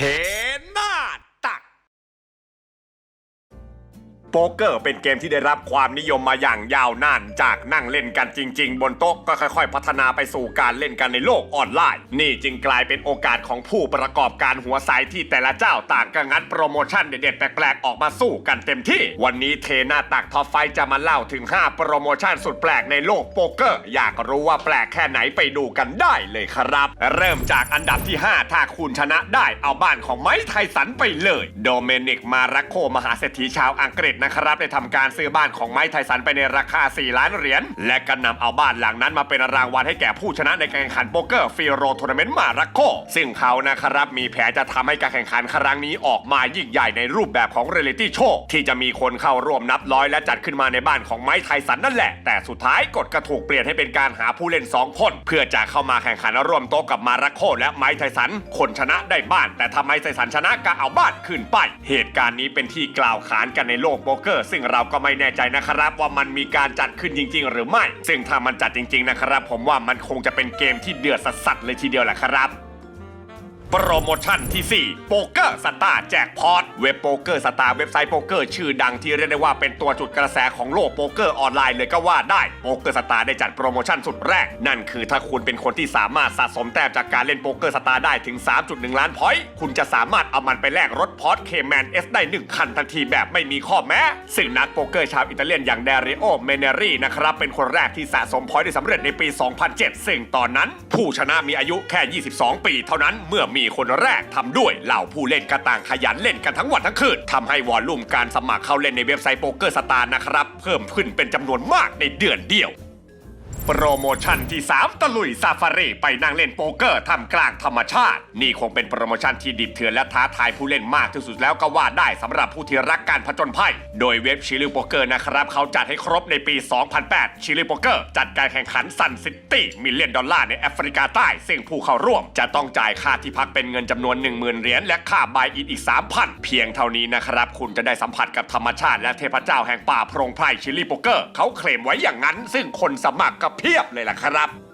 เทหน้าตัก โป๊กเกอร์เป็นเกมที่ได้รับความนิยมมาอย่างยาวนาน จากนั่งเล่นกันจริง ๆ บนโต๊ะก็ค่อยๆ พัฒนาไปสู่การเล่นกันในโลกออนไลน์ นี่จึงกลายเป็นโอกาสของผู้ประกอบการหัวไซที่แต่ละเจ้าต่างก็งัดโปรโมชั่นเด็ดๆแปลกๆ ออกมาสู้กันเต็มที่ วันนี้เทหน้าตักท็อปไฟจะมาเล่าถึง 5 โปรโมชั่นสุดแปลกในโลกโป๊กเกอร์ อยากรู้ว่าแปลกแค่ไหนไปดูกันได้เลยครับ เริ่มจากอันดับที่ 5 ถ้าคุณชนะได้เอาบ้านของไม้ไทสันไปเลย โดเมนิกมารักโคมหาเศรษฐีชาวอังกฤษนะครับได้ทำการซื้อบ้านของไม้ไทสันไปในราคา 4 ล้านเหรียญและก็นำเอาบ้านหลังนั้นมาเป็นรางวัลให้แก่ผู้ชนะในการแข่งขันโป๊กเกอร์ฟิโรทัวร์นาเมนต์มารักโคซึ่งเขานะครับมีแผนจะทำให้การแข่งขันครั้งนี้ออกมายิ่งใหญ่ในรูปแบบของเรลิตี้โชว์ที่จะมีคนเข้าร่วมนับร้อยและจัดขึ้นมาในบ้านของไม้ไทสันนั่นแหละ แต่สุดท้ายกฎก็ถูกเปลี่ยนให้เป็นการหาผู้เล่นสองคน เพื่อจะเข้ามาแข่งขันร่วมโต๊ะกับมารักโคและไม้ไทสัน คนชนะได้บ้าน แต่ทำไมไทสันชนะก็เอาบ้านขึ้นไป เหตุการณ์นี้เป็นที่กล่าวขานกันในโลกโป๊กเกอร์ ซึ่งเราก็ไม่แน่ใจนะครับ ว่ามันมีการจัดขึ้นจริง ๆ หรือไม่ ซึ่งถ้ามันจัดจริง ๆ นะครับ ผมว่ามันคงจะเป็นเกมที่เดือดสัสๆเลยทีเดียวแหละครับ โปรโมชั่นที่ 4 โป๊กเกอร์สตาร์แจกพอร์ตเว็บโป๊กเกอร์สตาร์เว็บไซต์โป๊กเกอร์ชื่อดังที่เรียกได้ว่าเป็นตัวจุดกระแสของโลกโป๊กเกอร์ออนไลน์เลยก็ว่าได้โป๊กเกอร์สตาร์ได้จัดโปรโมชั่นสุดแรก นั่นคือถ้าคุณเป็นคนที่สามารถสะสมแต้มจากการเล่นโป๊กเกอร์สตาร์ได้ถึง 3.1 ล้านพอยต์คุณจะสามารถเอามันไปแลกรถพอร์ตเคแมนเอสได้ 1 คันทันทีแบบไม่มีข้อแม้ซึ่งนักโป๊กเกอร์ชาวอิตาเลียนอย่างเดริโอเมเนรีนะครับเป็นคนแรกที่สะสมพอยต์ได้สำเร็จในปี 2007 ซึ่งตอนนั้น ผู้ชนะมีอายุแค่ 22 ปี เท่านั้นเมื่อมีีคนแรกทำด้วยเหล่าผู้เล่นกระต่างขยันเล่นกันทั้งวันทั้งคืนทำให้วอลลุ่มการสมัครเข้าเล่นในเว็บไซต์โป๊กเกอร์สตาร์นะครับ เพิ่มขึ้นเป็นจำนวนมากในเดือนเดียว โปรโมชั่นที่ 3 ตะลุยซาฟารีไปนั่งเล่นโป๊กเกอร์ท่ามกลางธรรมชาติ นี่คงเป็นโปรโมชั่นที่ดิบเถื่อนและท้าทายผู้เล่นมากที่สุดแล้วก็ว่าได้สำหรับผู้ที่รักการผจญภัย โดยเว็บชิลิโป๊กเกอร์นะครับ เขาจัดให้ครบในปี 2008 ชิลิโป๊กเกอร์จัดการแข่งขันซันซิตี้มิลเลียนดอลลาร์ในแอฟริกาใต้ ซึ่งผู้เข้าร่วม จะต้องจ่ายค่าที่พักเป็นเงินจำนวน 10,000เหรียญและค่าบายอินอีก 3,000 เพียงเท่านี้นะครับคุณจะได้สัมผัสกับธรรมชาติและเทพเจ้าแห่งป่าโพรงไพรชิลิโป๊กเกอร์เขาเคลมไว้อย่างนั้น ซึ่งคนสมัครก็เพียบเลยล่ะครับ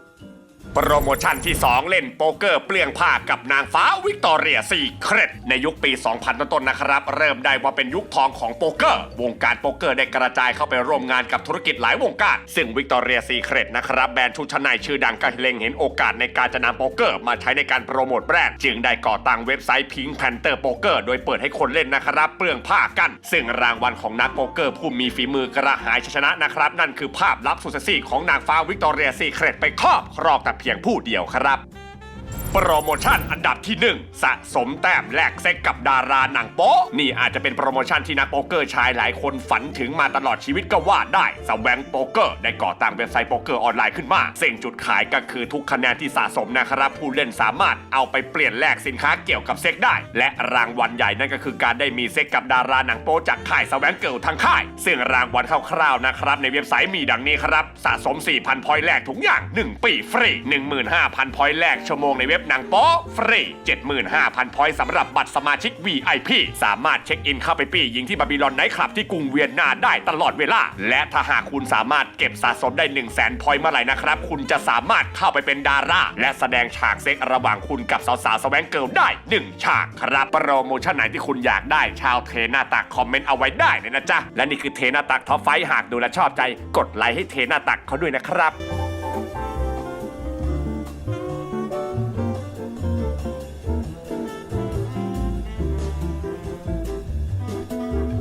โปรโมชั่นที่ 2 เล่นโป๊กเกอร์เปลี่ยงผ้ากับนางฟ้าวิกตอเรียซีเครตในยุคปี 2000 ต้นๆนะครับ เริ่มได้ว่าเป็นยุคทองของโป๊กเกอร์ วงการโป๊กเกอร์ได้กระจายเข้าไปร่วมงานกับธุรกิจหลายวงการ ซึ่งวิกตอเรียซีเครตนะครับ แบรนด์ชุดชั้นในชื่อดังก็เล็งเห็นโอกาสในการจะนำโป๊กเกอร์ มาใช้ในการโปรโมทแบรนด์จึงได้ก่อตั้งเว็บไซต์ Pink Panther Poker โดยเปิดให้คนเล่นนะครับเปลืองผ้ากัน ซึ่งรางวัลของนักโป๊กเกอร์ผู้มีฝีมือกระหายชัยชนะนะครับ นั่นคือภาพลับสุดเซ็กซี่ของนางฟ้าวิกตอเรียซีเครตไปครอบครองแต่พียงผู้เดียวครับ โปรโมชั่นอันดับที่ 1 สะสมแต้มแลกเซ็กกับดาราหนังโป๊ะ นี่อาจจะเป็นโปรโมชั่นที่นักโป๊กเกอร์ชายหลายคนฝันถึงมาตลอดชีวิตก็ว่าได้สแวงโป๊กเกอร์ได้ก่อตั้งเว็บไซต์โป๊กเกอร์ออนไลน์ขึ้นมาซึ่งจุดขายก็คือทุกคะแนนที่สะสมนะครับ ผู้เล่นสามารถเอาไปเปลี่ยนแลกสินค้าเกี่ยวกับเซ็กได้ และรางวัลใหญ่นั่นก็คือการได้มีเซ็กกับดาราหนังโป๊จากค่ายสแวงเกิลทั้งค่าย ซึ่งรางวัลคร่าวๆนะครับในเว็บไซต์มีดังนี้ครับสะสม4,000พอยต์แลกทุกอย่าง 1 ปีฟรี15,000พอยต์แลกชั่วโมงในเว็บหนังโป๊ฟรี 75,000 พอยต์สำหรับบัตรสมาชิก VIP สามารถเช็คอินเข้าไปปี้ยิงที่บาบิลอนไนท์คลับที่กรุงเวียนนาได้ตลอดเวลา และถ้าหากคุณสามารถเก็บสะสมได้ 1 0 0 0 0แสนพอยต์เมื่อไหร่นะครับ คุณจะสามารถเข้าไปเป็นดารา และแสดงฉากเซ็กระหว่างคุณกับสาวๆสแวงเกิลได้ 1 ฉากครับโปรโมชั่นไหนที่คุณอยากได้ชาวเทหนาตักคอมเมนต์เอาไว้ได้เลยนะจ๊ะและนี่คือเทหนาตักท็อปไฟว์หากดูและชอบใจ กดไลค์ให้เทหนาตักเขาด้วยนะครับ